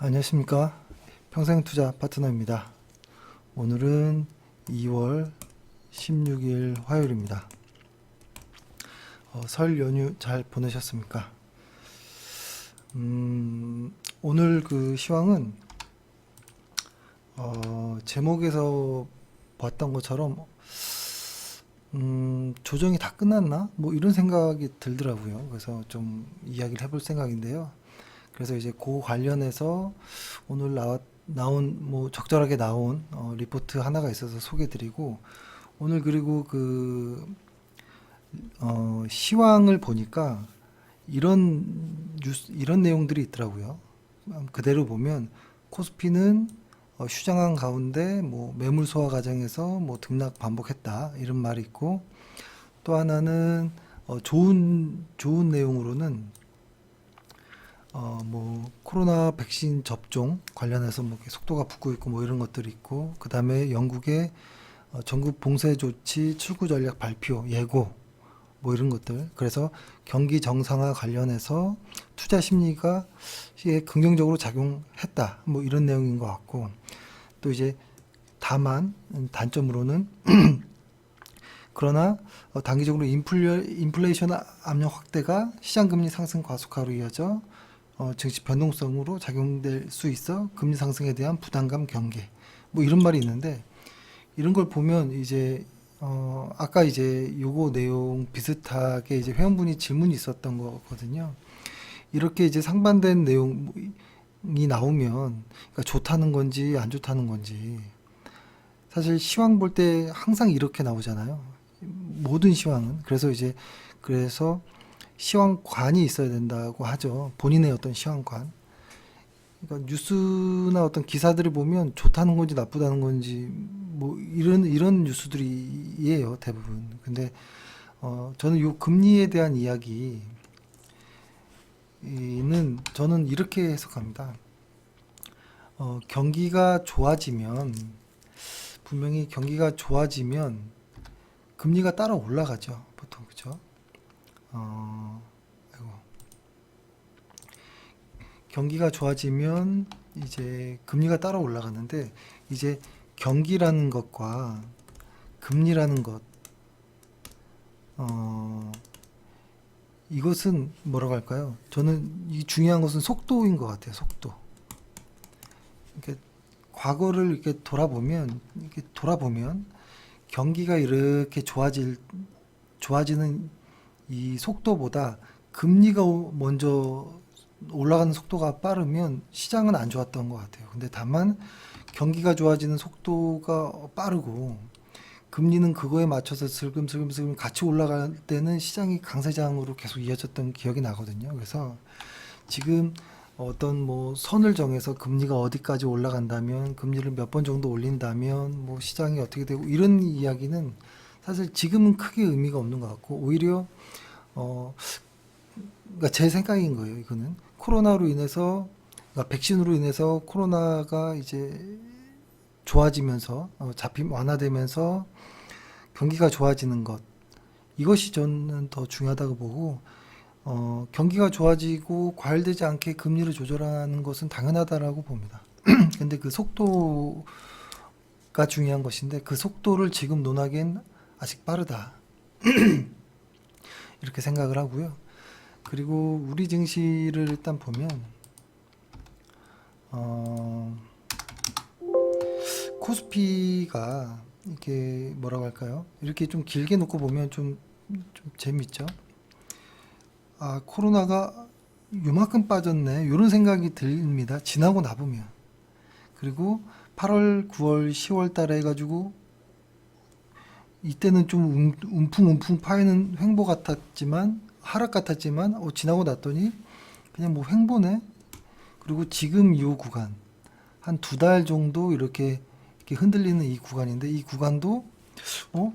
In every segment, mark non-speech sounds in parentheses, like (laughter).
안녕하십니까. 평생투자 파트너입니다. 오늘은 2월 16일 화요일입니다. 어, 설 연휴 잘 보내셨습니까? 음, 오늘 그 시황은 어, 제목에서 봤던 것처럼 음, 조정이 다 끝났나? 뭐 이런 생각이 들더라고요. 그래서 좀 이야기를 해볼 생각인데요. 그래서 이제 그 관련해서 오늘 나왔, 나온 뭐 적절하게 나온 어, 리포트 하나가 있어서 소개드리고 오늘 그리고 그 어, 시황을 보니까 이런 뉴스 이런 내용들이 있더라고요. 그대로 보면 코스피는 어, 휴장한 가운데 뭐 매물 소화 과정에서 뭐 등락 반복했다 이런 말이 있고 또 하나는 어, 좋은 좋은 내용으로는 어, 뭐 코로나 백신 접종 관련해서 뭐 속도가 붙고 있고 뭐 이런 것들이 있고 그 다음에 영국의 어, 전국 봉쇄 조치 출구 전략 발표 예고 뭐 이런 것들. 그래서 경기 정상화 관련해서 투자 심리가 긍정적으로 작용했다 뭐 이런 내용인 것 같고 또 이제 다만 음, 단점으로는 (clears throat) 그러나 어, 단기적으로 인플레, 인플레이션 압력 확대가 시장 금리 상승 과속화로 이어져 어, 증시 변동성으로 작용될 수 있어 금리 상승에 대한 부담감 경계 뭐 이런 말이 있는데 이런 걸 보면 이제 어, 아까 이제 요거 내용 비슷하게 이제 회원분이 질문이 있었던 거거든요. 이렇게 이제 상반된 내용이 나오면 그러니까 좋다는 건지 안 좋다는 건지 사실 시황 볼 때 항상 이렇게 나오잖아요. 모든 시황은 그래서 이제 그래서 시황관이 있어야 된다고 하죠. 본인의 어떤 시황관. 그러니까 뉴스나 어떤 기사들을 보면 좋다는 건지 나쁘다는 건지 뭐 이런 이런 뉴스들이에요 대부분. 근데 어 저는 요 금리에 대한 이야기는 저는 이렇게 해석합니다. 어 경기가 좋아지면 분명히 경기가 좋아지면 금리가 따라 올라가죠? 어. 경기가 좋아지면 이제 금리가 따라 올라가는데 이제 경기라는 것과 금리라는 것, 어, 이것은 뭐라고 할까요? 저는 이 중요한 것은 속도인 것 같아요. 속도. 이렇게 과거를 이렇게 돌아보면 이렇게 돌아보면 경기가 이렇게 좋아질 좋아지는 이 속도보다 금리가 오- 먼저 올라가는 속도가 빠르면 시장은 안 좋았던 것 같아요. 근데 다만 경기가 좋아지는 속도가 빠르고 금리는 그거에 맞춰서 슬금슬금슬금 같이 올라갈 때는 시장이 강세장으로 계속 이어졌던 기억이 나거든요. 그래서 지금 어떤 뭐 선을 정해서 금리가 어디까지 올라간다면 금리를 몇 번 정도 올린다면 뭐 시장이 어떻게 되고 이런 이야기는 사실 지금은 크게 의미가 없는 것 같고 오히려 어 그러니까 제 생각인 거예요. 이거는 코로나로 인해서 그러니까 백신으로 인해서 코로나가 이제 좋아지면서 어, 잡힘 완화되면서 경기가 좋아지는 것 이것이 저는 더 중요하다고 보고 어, 경기가 좋아지고 과열되지 않게 금리를 조절하는 것은 당연하다라고 봅니다. (clears throat) 근데 그 속도가 중요한 것인데 그 속도를 지금 논하기엔 아직 빠르다. (clears throat) 이렇게 생각을 하고요. 그리고 우리 증시를 일단 보면 어, 코스피가 이렇게 뭐라고 할까요? 이렇게 좀 길게 놓고 보면 좀, 좀 재밌죠. 아 코로나가 요만큼 빠졌네 이런 생각이 듭니다. 지나고 나보면 그리고 8월, 9월, 10월 달에 해가지고 이때는 좀 움- 움풍움풍 파이는 횡보 같았지만 하락 같았지만 어, 지나고 났더니 그냥 뭐 횡보네. 그리고 지금 이 구간 한 두 달 정도 이렇게, 이렇게 흔들리는 이 구간인데 이 구간도 어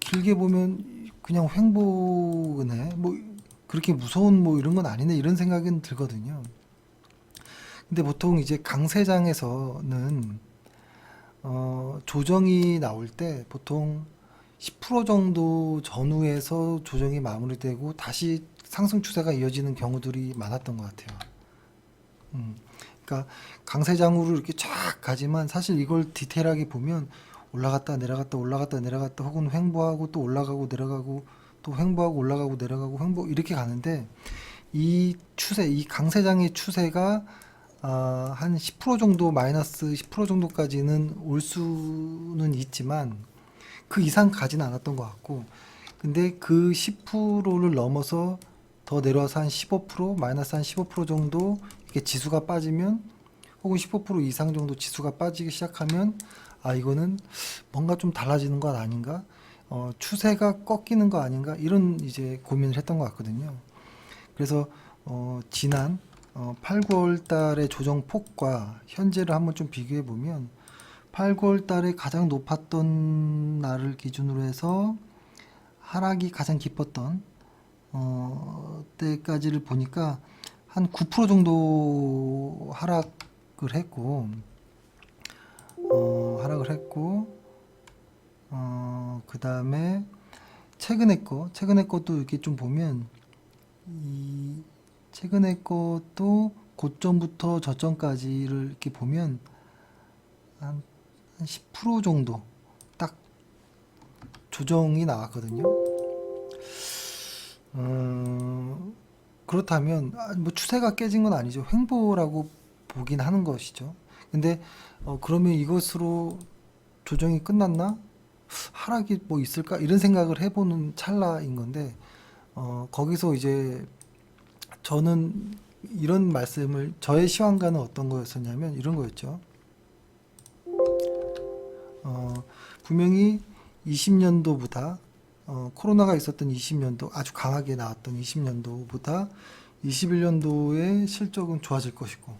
길게 보면 그냥 횡보네. 뭐 그렇게 무서운 뭐 이런 건 아니네 이런 생각은 들거든요. 근데 보통 이제 강세장에서는 어, 조정이 나올 때 보통 10% 정도 전후에서 조정이 마무리되고 다시 상승 추세가 이어지는 경우들이 많았던 것 같아요. 음, 그러니까 강세장으로 이렇게 쫙 가지만 사실 이걸 디테일하게 보면 올라갔다 내려갔다 올라갔다 내려갔다 혹은 횡보하고 또 올라가고 내려가고 또 횡보하고 올라가고 내려가고 횡보 이렇게 가는데 이 추세 이 강세장의 추세가 아, 한10% 정도 마이너스 10% 정도까지는 올 수는 있지만 그 이상 가지는 않았던 것 같고 근데 그 10%를 넘어서 더 내려와서 한 15% 마이너스 한 15% 정도 이렇게 지수가 빠지면 혹은 15% 이상 정도 지수가 빠지기 시작하면 아 이거는 뭔가 좀 달라지는 것 아닌가 어, 추세가 꺾이는 거 아닌가 이런 이제 고민을 했던 것 같거든요. 그래서 어, 지난 어, 8, 9월 달의 조정 폭과 현재를 한번 좀 비교해 보면 8, 9월 달에 가장 높았던 날을 기준으로 해서 하락이 가장 깊었던 어, 때까지를 보니까 한 9% 정도 하락을 했고 어, 하락을 했고 어, 그 다음에 최근에 거 최근에 것도 이렇게 좀 보면 이 최근에 것도 고점부터 저점까지를 이렇게 보면 한, 한10% 정도 딱 조정이 나왔거든요. 음, 그렇다면 아, 뭐 추세가 깨진 건 아니죠. 횡보라고 보긴 하는 것이죠. 근데 어, 그러면 이것으로 조정이 끝났나? 하락이 뭐 있을까? 이런 생각을 해보는 찰나인 건데 어, 거기서 이제 저는 이런 말씀을 저의 시황과는 어떤 거였었냐면 이런 거였죠. 어, 분명히 20년도보다 어, 코로나가 있었던 20년도 아주 강하게 나왔던 20년도보다 21년도의 실적은 좋아질 것이고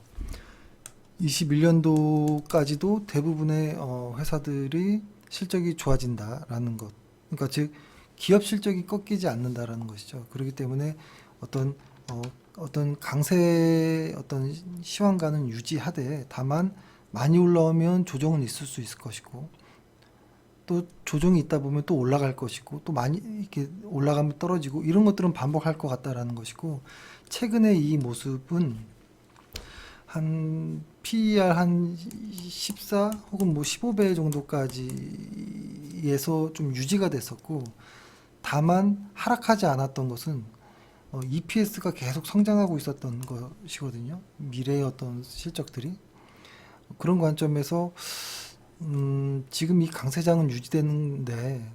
21년도까지도 대부분의 어, 회사들이 실적이 좋아진다라는 것. 그러니까 즉 기업 실적이 꺾이지 않는다라는 것이죠. 그렇기 때문에 어떤 어, 어떤 강세 어떤 시황과는 유지하되 다만 많이 올라오면 조정은 있을 수 있을 것이고 또 조정이 있다 보면 또 올라갈 것이고 또 많이 이렇게 올라가면 떨어지고 이런 것들은 반복할 것 같다라는 것이고 최근에 이 모습은 한 PER 한 14 혹은 뭐 15배 정도까지에서 좀 유지가 됐었고 다만 하락하지 않았던 것은 어, EPS가 계속 성장하고 있었던 것이거든요. 미래의 어떤 실적들이 그런 관점에서 음, 지금 이 강세장은 유지되는데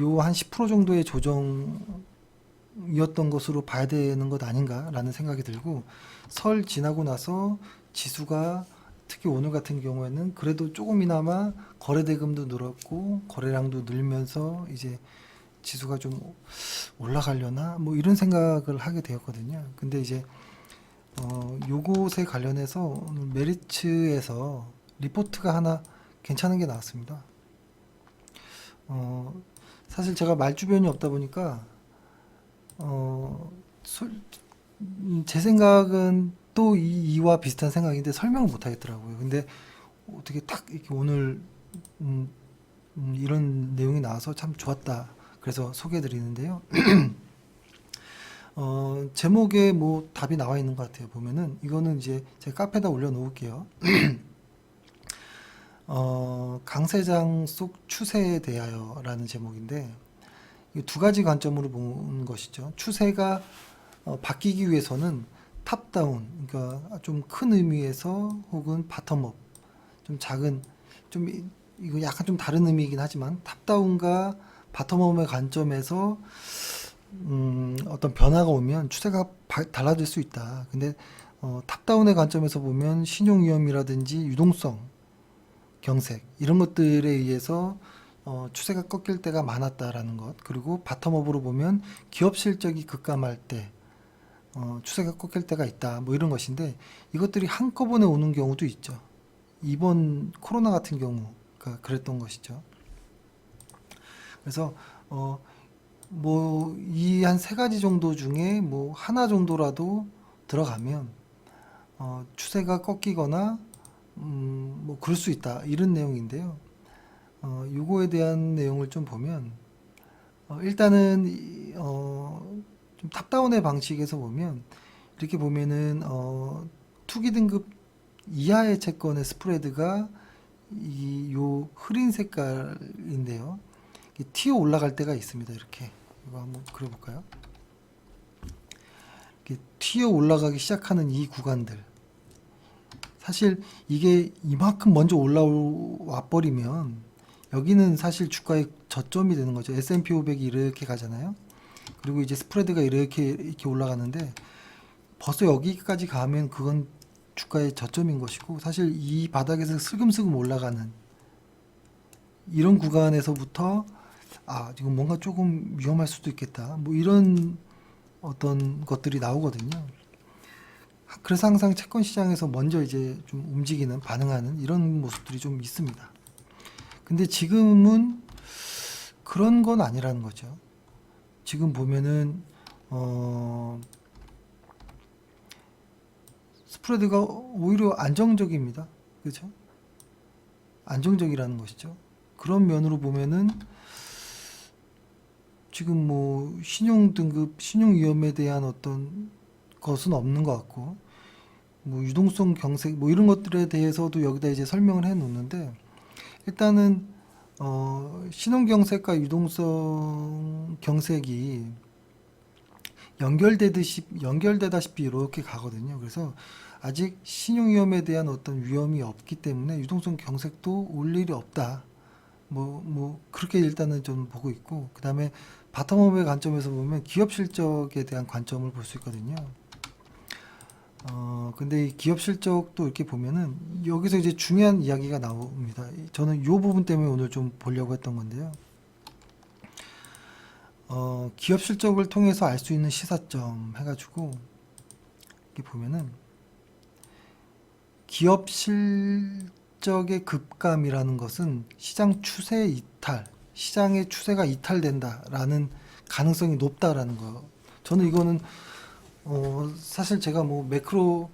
요 한 10% 정도의 조정이었던 것으로 봐야 되는 것 아닌가라는 생각이 들고 설 지나고 나서 지수가 특히 오늘 같은 경우에는 그래도 조금이나마 거래 대금도 늘었고 거래량도 늘면서 이제 지수가 좀 올라가려나 뭐 이런 생각을 하게 되었거든요. 근데 이제 어 요것에 관련해서 오늘 메리츠에서 리포트가 하나 괜찮은 게 나왔습니다. 어 사실 제가 말 주변이 없다 보니까 어 솔- 음, 제 생각은 또 이, 이와 비슷한 생각인데 설명을 못 하겠더라고요. 근데 어떻게 딱 이렇게 오늘 음, 음, 이런 내용이 나와서 참 좋았다. 그래서 소개해 드리는데요. (clears throat) 어, 제목에 뭐 답이 나와 있는 것 같아요. 보면은 이거는 이제 제가 카페에다 올려 놓을게요. (clears throat) 어, 강세장 속 추세에 대하여라는 제목인데 이두 가지 관점으로 보는 것이죠. 추세가 어, 바뀌기 위해서는 탑다운, 그러니까 좀 큰 의미에서 혹은 바텀업, 좀 작은, 좀 이- 이거 약간 좀 다른 의미이긴 하지만 탑다운과 바텀업의 관점에서 음, 어떤 변화가 오면 추세가 바- 달라질 수 있다. 근데 어, 탑다운의 관점에서 보면 신용 위험이라든지 유동성, 경색 이런 것들에 의해서 어, 추세가 꺾일 때가 많았다라는 것. 그리고 바텀업으로 보면 기업 실적이 급감할 때 어, 추세가 꺾일 때가 있다. 뭐 이런 것인데 이것들이 한꺼번에 오는 경우도 있죠. 이번 코로나 같은 경우가 그랬던 것이죠 그래서 어, 뭐 이 한 세 가지 정도 중에 뭐 하나 정도라도 들어가면 어, 추세가 꺾이거나 음, 뭐 그럴 수 있다 이런 내용인데요. 어, 요거에 대한 내용을 좀 보면 어, 일단은 이- 어, 좀 탑다운의 방식에서 보면 이렇게 보면은 어, 투기 등급 이하의 채권의 스프레드가 이 요 흐린 색깔인데요. 튀어 올라갈 때가 있습니다. 이렇게 이거 한번 그려볼까요? 이렇게 튀어 올라가기 시작하는 이 구간들. 사실 이게 이만큼 먼저 올라와 버리면 여기는 사실 주가의 저점이 되는 거죠. S&P 500이 이렇게 가잖아요. 그리고 이제 스프레드가 이렇게 이렇게 올라가는데 벌써 여기까지 가면 그건 주가의 저점인 것이고 사실 이 바닥에서 슬금슬금 올라가는 이런 구간에서부터 아 지금 뭔가 조금 위험할 수도 있겠다 뭐 이런 어떤 것들이 나오거든요. 그래서 항상 채권 시장에서 먼저 이제 좀 움직이는 반응하는 이런 모습들이 좀 있습니다. 근데 지금은 그런 건 아니라는 거죠. 지금 보면은 어 스프레드가 오히려 안정적입니다. 그렇죠? 안정적이라는 것이죠. 그런 면으로 보면은 지금 뭐 신용 등급, 신용 위험에 대한 어떤 것은 없는 것 같고 뭐 유동성 경색 뭐 이런 것들에 대해서도 여기다 이제 설명을 해 놓는데 일단은 어 신용 경색과 유동성 경색이 연결되듯이 연결되다시피 이렇게 가거든요. 그래서 아직 신용 위험에 대한 어떤 위험이 없기 때문에 유동성 경색도 올 일이 없다. 뭐, 뭐, 그렇게 일단은 좀 보고 있고, 그 다음에 바텀업의 관점에서 보면 기업 실적에 대한 관점을 볼 수 있거든요. 어, 근데 이 기업 실적도 이렇게 보면은 여기서 이제 중요한 이야기가 나옵니다. 저는 이 부분 때문에 오늘 좀 보려고 했던 건데요. 어, 기업 실적을 통해서 알 수 있는 시사점 해가지고 이렇게 보면은 기업 실 적의 급감이라는 것은 시장 추세 이탈, 시장의 추세가 이탈된다라는 가능성이 높다라는 거. 저는 이거는 어, 사실 제가 뭐 매크로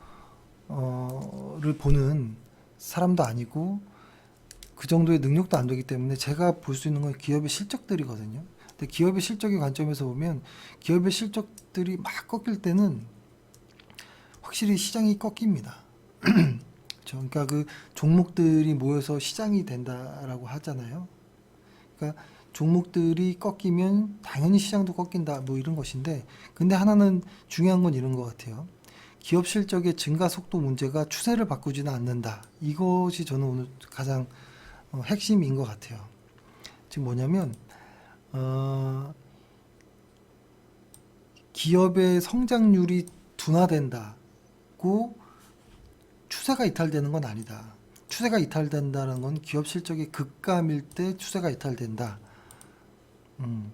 어를 보는 사람도 아니고 그 정도의 능력도 안 되기 때문에 제가 볼 수 있는 건 기업의 실적들이거든요. 근데 기업의 실적의 관점에서 보면 기업의 실적들이 막 꺾일 때는 확실히 시장이 꺾입니다. (clears throat) 저 그러니까 그 종목들이 모여서 시장이 된다라고 하잖아요. 그러니까 종목들이 꺾이면 당연히 시장도 꺾인다 뭐 이런 것인데 근데 하나는 중요한 건 이런 것 같아요. 기업 실적의 증가 속도 문제가 추세를 바꾸지는 않는다. 이것이 저는 오늘 가장 어, 핵심인 것 같아요. 지금 뭐냐면 어, 기업의 성장률이 둔화된다고 추세가 이탈되는 건 아니다. 추세가 이탈된다는 건 기업 실적이 급감일 때 추세가 이탈된다. 음,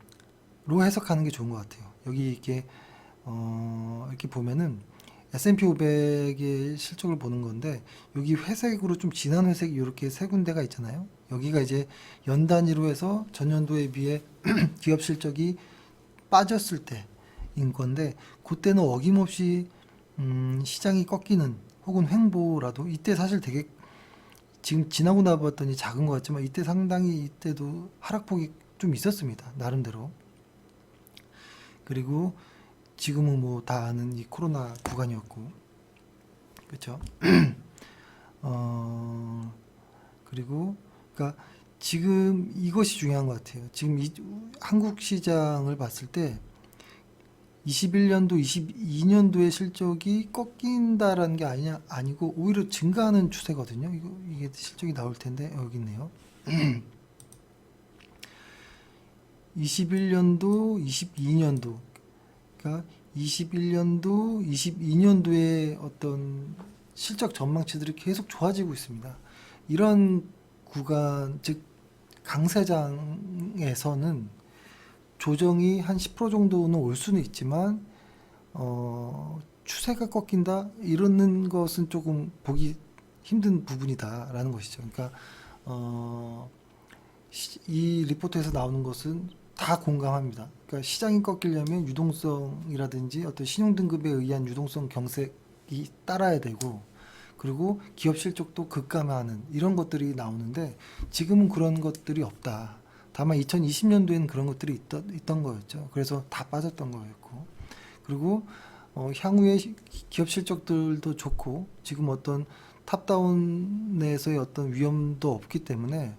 로 해석하는 게 좋은 것 같아요. 여기 이렇게 어, 이렇게 보면은 S&P 500의 실적을 보는 건데 여기 회색으로 좀 진한 회색이 이렇게 세 군데가 있잖아요. 여기가 이제 연 단위로 해서 전년도에 비해 (clears throat) 기업 실적이 빠졌을 때인 건데 그때는 어김없이 음, 시장이 꺾이는 혹은 횡보라도 이때 사실 되게 지금 지나고 나봤더니 작은 것 같지만 이때 상당히 이때도 하락폭이 좀 있었습니다. 나름대로. 그리고 지금은 뭐 다 아는 이 코로나 구간이었고, 그렇죠? (clears throat) 어 그리고 그러니까 지금 이것이 중요한 것 같아요. 지금 이 한국 시장을 봤을 때 21년도, 22년도의 실적이 꺾인다라는 게 아니냐 아니고 오히려 증가하는 추세거든요. 이거 이게 실적이 나올 텐데 여기 있네요. (clears throat) 21년도, 22년도, 그러니까 21년도, 22년도의 어떤 실적 전망치들이 계속 좋아지고 있습니다. 이런 구간, 즉 강세장에서는 조정이 한 10% 정도는 올 수는 있지만 어, 추세가 꺾인다 이러는 것은 조금 보기 힘든 부분이다라는 것이죠. 그러니까 어, 시- 이 리포트에서 나오는 것은 다 공감합니다. 그러니까 시장이 꺾이려면 유동성이라든지 어떤 신용 등급에 의한 유동성 경색이 따라야 되고 그리고 기업 실적도 급감하는 이런 것들이 나오는데 지금은 그런 것들이 없다. 다만 2020년도에는 그런 것들이 있던, 있던 거였죠. 그래서 다 빠졌던 거였고 그리고 어, 향후에 시- 기업 실적들도 좋고 지금 어떤 탑다운에서의 어떤 위험도 없기 때문에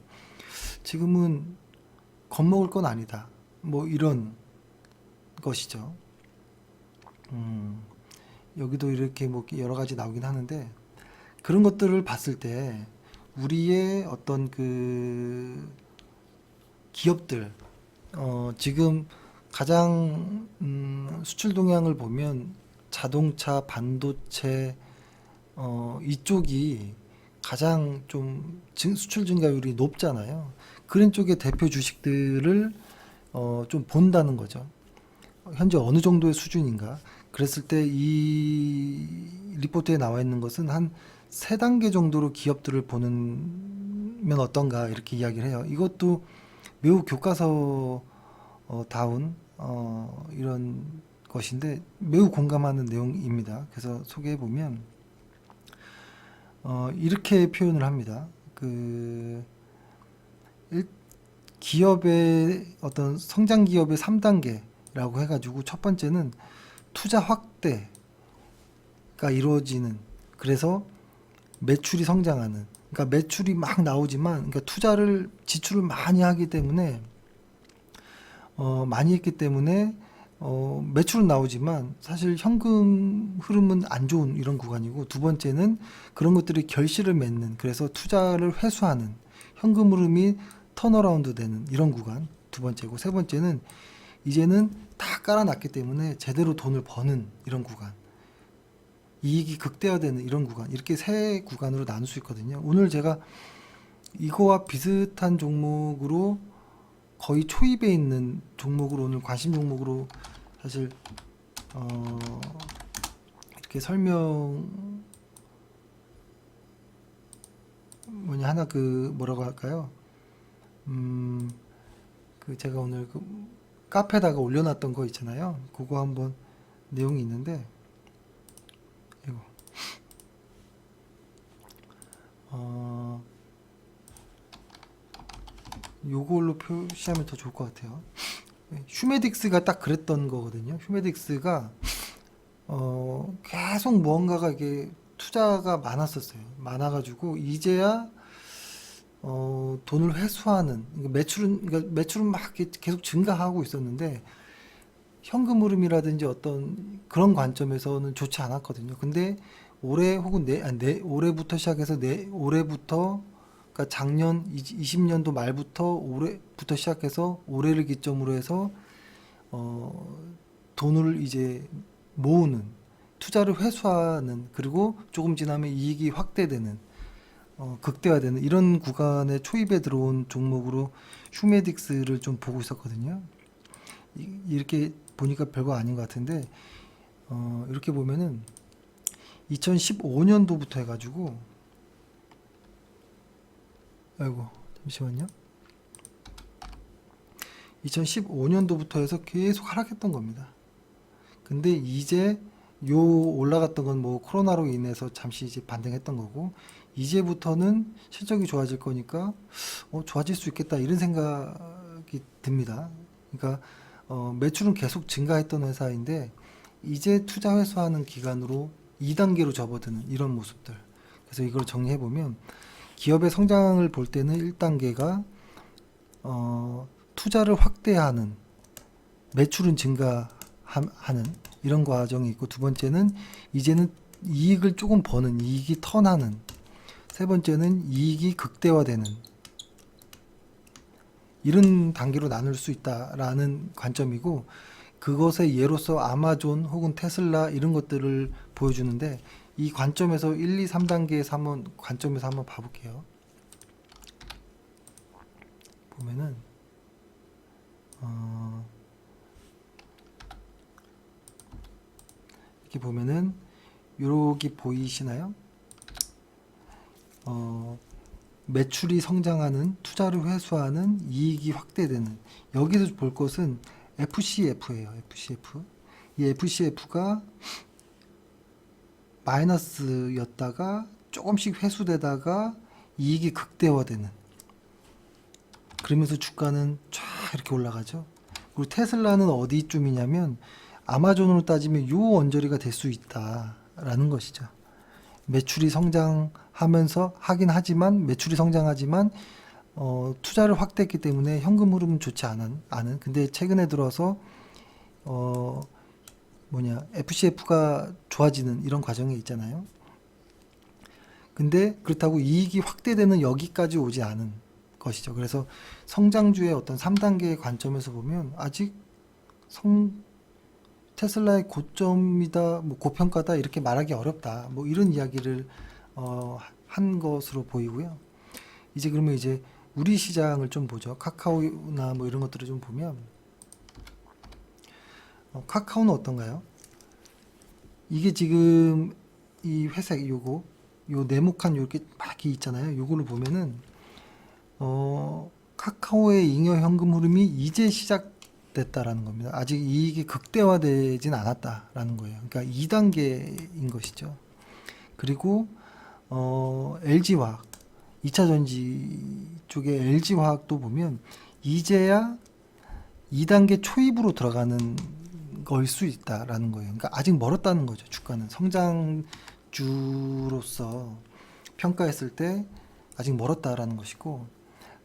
지금은 겁먹을 건 아니다. 뭐 이런 것이죠. 음, 여기도 이렇게 뭐 여러 가지 나오긴 하는데 그런 것들을 봤을 때 우리의 어떤 그 기업들 어, 지금 가장 음, 수출 동향을 보면 자동차, 반도체 어, 이쪽이 가장 좀 증- 수출 증가율이 높잖아요. 그런 쪽의 대표 주식들을 어, 좀 본다는 거죠. 현재 어느 정도의 수준인가? 그랬을 때 이 리포트에 나와 있는 것은 한 세 단계 정도로 기업들을 보는 면 어떤가 이렇게 이야기를 해요. 이것도 매우 교과서 어, 다운 어, 이런 것인데 매우 공감하는 내용입니다. 그래서 소개해 보면 어, 이렇게 표현을 합니다. 그 일- 기업의 어떤 성장 기업의 3단계라고 해가지고 첫 번째는 투자 확대가 이루어지는 그래서 매출이 성장하는 그러니까 매출이 막 나오지만 그러니까 투자를 지출을 많이 하기 때문에 어, 많이 했기 때문에 어, 매출은 나오지만 사실 현금 흐름은 안 좋은 이런 구간이고 두 번째는 그런 것들이 결실을 맺는 그래서 투자를 회수하는 현금 흐름이 턴어라운드 되는 이런 구간 두 번째고 세 번째는 이제는 다 깔아놨기 때문에 제대로 돈을 버는 이런 구간 이익이 극대화되는 이런 구간 이렇게 세 구간으로 나눌 수 있거든요. 오늘 제가 이거와 비슷한 종목으로 거의 초입에 있는 종목으로 오늘 관심 종목으로 사실 어 이렇게 설명 뭐냐 하나 그 뭐라고 할까요? 음 그 제가 오늘 그 카페에다가 올려놨던 거 있잖아요. 그거 한번 내용이 있는데 이거 어 요걸로 표시하면 더 좋을 것 같아요. 휴메딕스가 딱 그랬던 거거든요. 휴메딕스가 어 계속 무언가가 이게 투자가 많았었어요. 많아가지고 이제야 어 돈을 회수하는 그러니까 매출은 그러니까 매출은 막 계속 증가하고 있었는데 현금 흐름이라든지 어떤 그런 관점에서는 좋지 않았거든요. 근데 올해 혹은 내, 아니, 내 올해부터 시작해서 내 올해부터 그러니까 작년 20년도 말부터 올해부터 시작해서 올해를 기점으로 해서 어 돈을 이제 모으는 투자를 회수하는 그리고 조금 지나면 이익이 확대되는 어, 극대화되는 이런 구간에 초입에 들어온 종목으로 휴메딕스를 좀 보고 있었거든요. 이, 이렇게 보니까 별거 아닌 것 같은데 어, 이렇게 보면은 2015년도부터 해가지고 아이고 잠시만요. 2015년도부터 해서 계속 하락했던 겁니다. 근데 이제 요 올라갔던 건 뭐 코로나로 인해서 잠시 이제 반등했던 거고 이제부터는 실적이 좋아질 거니까 어, 좋아질 수 있겠다 이런 생각이 듭니다. 그러니까 어, 매출은 계속 증가했던 회사인데 이제 투자 회수하는 기간으로 2단계로 접어드는 이런 모습들. 그래서 이걸 정리해 보면 기업의 성장을 볼 때는 1단계가 어, 투자를 확대하는 매출은 증가하는 이런 과정이 있고 두 번째는 이제는 이익을 조금 버는 이익이 턴하는 세 번째는 이익이 극대화되는 이런 단계로 나눌 수 있다라는 관점이고 그것의 예로서 아마존 혹은 테슬라 이런 것들을 보여주는데 이 관점에서 1, 2, 3단계에서 한번 관점에서 한번 봐볼게요. 보면은 어 이렇게 보면은 요렇게 보이시나요? 어, 매출이 성장하는 투자를 회수하는 이익이 확대되는 여기서 볼 것은 FCF예요. FCF. 이 FCF가 마이너스였다가 조금씩 회수되다가 이익이 극대화되는 그러면서 주가는 쫙 이렇게 올라가죠. 그리고 테슬라는 어디쯤이냐면 아마존으로 따지면 요 언저리가 될 수 있다라는 것이죠. 매출이 성장하면서 하긴 하지만 매출이 성장하지만 어, 투자를 확대했기 때문에 현금 흐름은 좋지 않은 않은 근데 최근에 들어서 어 뭐냐 FCF가 좋아지는 이런 과정이 있잖아요. 근데 그렇다고 이익이 확대되는 여기까지 오지 않은 것이죠. 그래서 성장주의 어떤 3단계의 관점에서 보면 아직 성 테슬라의 고점이다, 뭐 고평가다 이렇게 말하기 어렵다. 뭐 이런 이야기를 어, 한 것으로 보이고요. 이제 그러면 이제 우리 시장을 좀 보죠. 카카오나 뭐 이런 것들을 좀 보면 어, 카카오는 어떤가요? 이게 지금 이 회색 요거 요 네모칸 요렇게 막 있잖아요. 요거를 보면은 어 카카오의 잉여 현금 흐름이 이제 시작됐다라는 겁니다. 아직 이익이 극대화되진 않았다라는 거예요. 그러니까 2단계인 것이죠. 그리고 어 LG화학 2차 전지 쪽에 LG화학도 보면 이제야 2단계 초입으로 들어가는 걸 수 있다라는 거예요. 그러니까 아직 멀었다는 거죠. 주가는 성장주로서 평가했을 때 아직 멀었다라는 것이고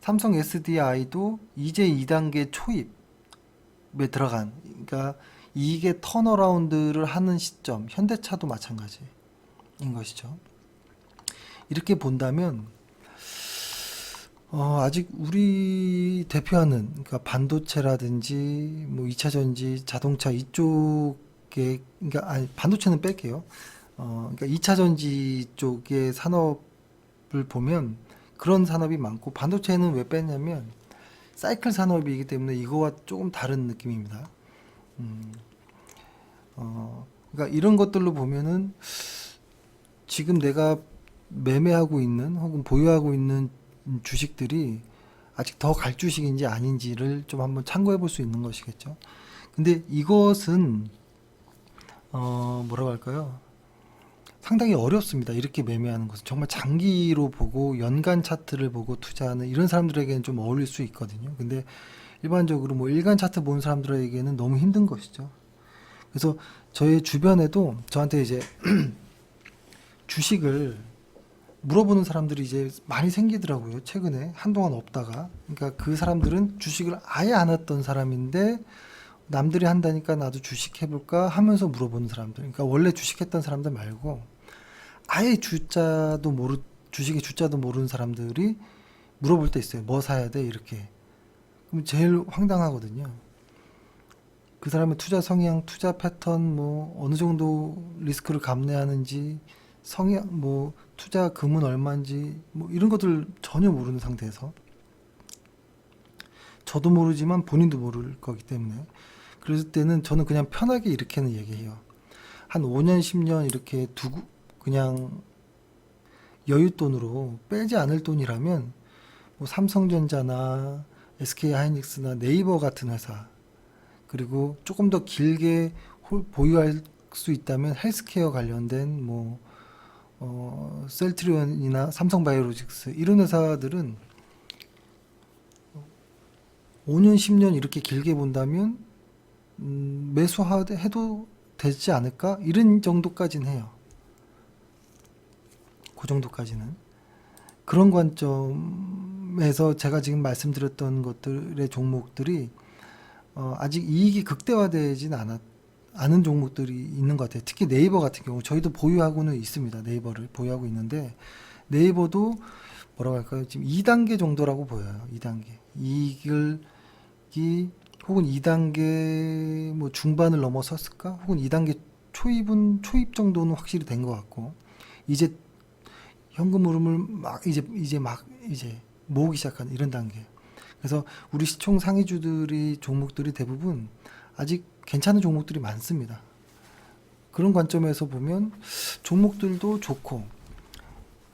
삼성 SDI도 이제 2단계 초입에 들어간 그러니까 이게 턴어라운드를 하는 시점 현대차도 마찬가지인 것이죠. 이렇게 본다면 어, 아직 우리 대표하는 그러니까 반도체라든지 뭐 2차 전지, 자동차 이쪽에 그러니까 아니 반도체는 뺄게요. 어, 그러니까 2차 전지 쪽의 산업을 보면 그런 산업이 많고 반도체는 왜 뺐냐면 사이클 산업이기 때문에 이거와 조금 다른 느낌입니다. 음, 어, 그러니까 이런 것들로 보면은 지금 내가 매매하고 있는 혹은 보유하고 있는 주식들이 아직 더 갈 주식인지 아닌지를 좀 한번 참고해 볼 수 있는 것이겠죠. 근데 이것은 어 뭐라고 할까요? 상당히 어렵습니다. 이렇게 매매하는 것은 정말 장기로 보고 연간 차트를 보고 투자하는 이런 사람들에게는 좀 어울릴 수 있거든요. 근데 일반적으로 뭐 일간 차트 보는 사람들에게는 너무 힘든 것이죠. 그래서 저의 주변에도 저한테 이제 (clears throat) 주식을 물어보는 사람들이 이제 많이 생기더라고요. 최근에 한동안 없다가. 그러니까 그 사람들은 주식을 아예 안 했던 사람인데 남들이 한다니까 나도 주식 해볼까 하면서 물어보는 사람들. 그러니까 원래 주식했던 사람들 말고 아예 주자도 모르 주식의 주자도 모르는 사람들이 물어볼 때 있어요. 뭐 사야 돼 이렇게. 그럼 제일 황당하거든요. 그 사람의 투자 성향, 투자 패턴, 뭐 어느 정도 리스크를 감내하는지 성향, 뭐 투자 금은 얼마인지 뭐 이런 것들 전혀 모르는 상태에서 저도 모르지만 본인도 모를 거기 때문에 그럴 때는 저는 그냥 편하게 이렇게는 얘기해요. 한 5년, 10년 이렇게 두고 그냥 여윳돈으로 빼지 않을 돈이라면 뭐 삼성전자나 SK 하이닉스나 네이버 같은 회사 그리고 조금 더 길게 홀- 보유할 수 있다면 헬스케어 관련된 뭐 어, 셀트리온이나 삼성바이오로직스 이런 회사들은 5년, 10년 이렇게 길게 본다면 음, 매수해도 되지 않을까? 이런 정도까지는 해요. 그 정도까지는. 그런 관점에서 제가 지금 말씀드렸던 것들의 종목들이 어, 아직 이익이 극대화되진 않았, 않은 종목들이 있는 것 같아요. 특히 네이버 같은 경우 저희도 보유하고는 있습니다. 네이버를 보유하고 있는데 네이버도 뭐라고 할까요? 지금 2단계 정도라고 보여요. 2단계. 이익을 이 혹은 2단계 뭐 중반을 넘어섰을까? 혹은 2단계 초입은 초입 정도는 확실히 된 것 같고 이제 현금 흐름을 막 이제 이제 막 이제 모으기 시작한 이런 단계. 그래서 우리 시총 상위주들이 종목들이 대부분 아직 괜찮은 종목들이 많습니다. 그런 관점에서 보면 종목들도 좋고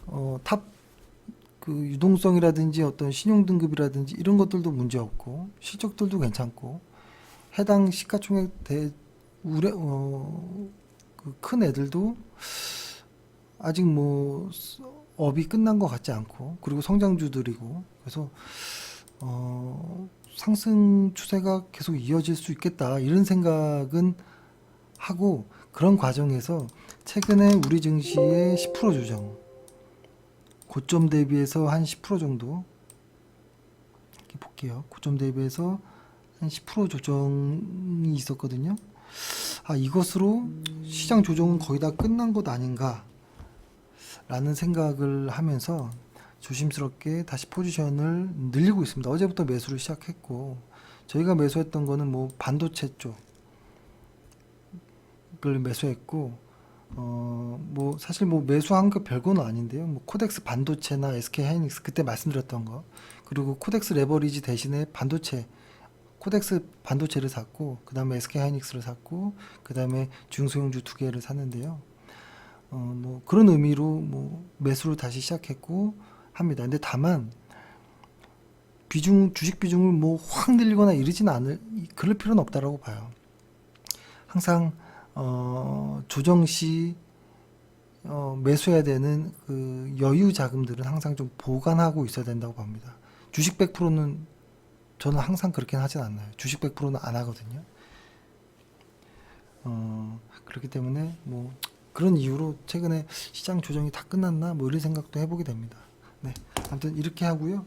어, 탑 그 유동성이라든지 어떤 신용 등급이라든지 이런 것들도 문제 없고 실적들도 괜찮고 해당 시가총액 대 우려 어그 애들도 아직 뭐 업이 끝난 것 같지 않고 그리고 성장주들이고 그래서 어 상승 추세가 계속 이어질 수 있겠다 이런 생각은 하고 그런 과정에서 최근에 우리 증시의 10% 조정, 고점 대비해서 한 10% 정도 이렇게 볼게요. 고점 대비해서 한 10% 조정이 있었거든요. 아 이것으로 시장 조정은 거의 다 끝난 것 아닌가? 라는 생각을 하면서 조심스럽게 다시 포지션을 늘리고 있습니다. 어제부터 매수를 시작했고 저희가 매수했던 거는 뭐 반도체 쪽을 매수했고 어 뭐 사실 뭐 매수한 거 별거는 아닌데요. 뭐 코덱스 반도체나 SK 하이닉스 그때 말씀드렸던 거 그리고 코덱스 레버리지 대신에 반도체 코덱스 반도체를 샀고 그 다음에 SK 하이닉스를 샀고 그 다음에 중소형주 두 개를 샀는데요. 어 뭐 그런 의미로 뭐 매수를 다시 시작했고 합니다. 근데 다만 비중 주식 비중을 뭐 확 늘리거나 이러진 않을 그럴 필요는 없다라고 봐요. 항상 어 조정 시 어, 매수해야 되는 그 여유 자금들은 항상 좀 보관하고 있어야 된다고 봅니다. 주식 100%는 저는 항상 그렇게 하진 않아요. 주식 100%는 안 하거든요. 어, 그렇기 때문에 뭐 그런 이유로 최근에 시장 조정이 다 끝났나 뭐 이런 생각도 해보게 됩니다. 네, 아무튼 이렇게 하고요.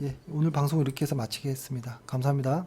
예, 오늘 방송 이렇게 해서 마치겠습니다. 감사합니다.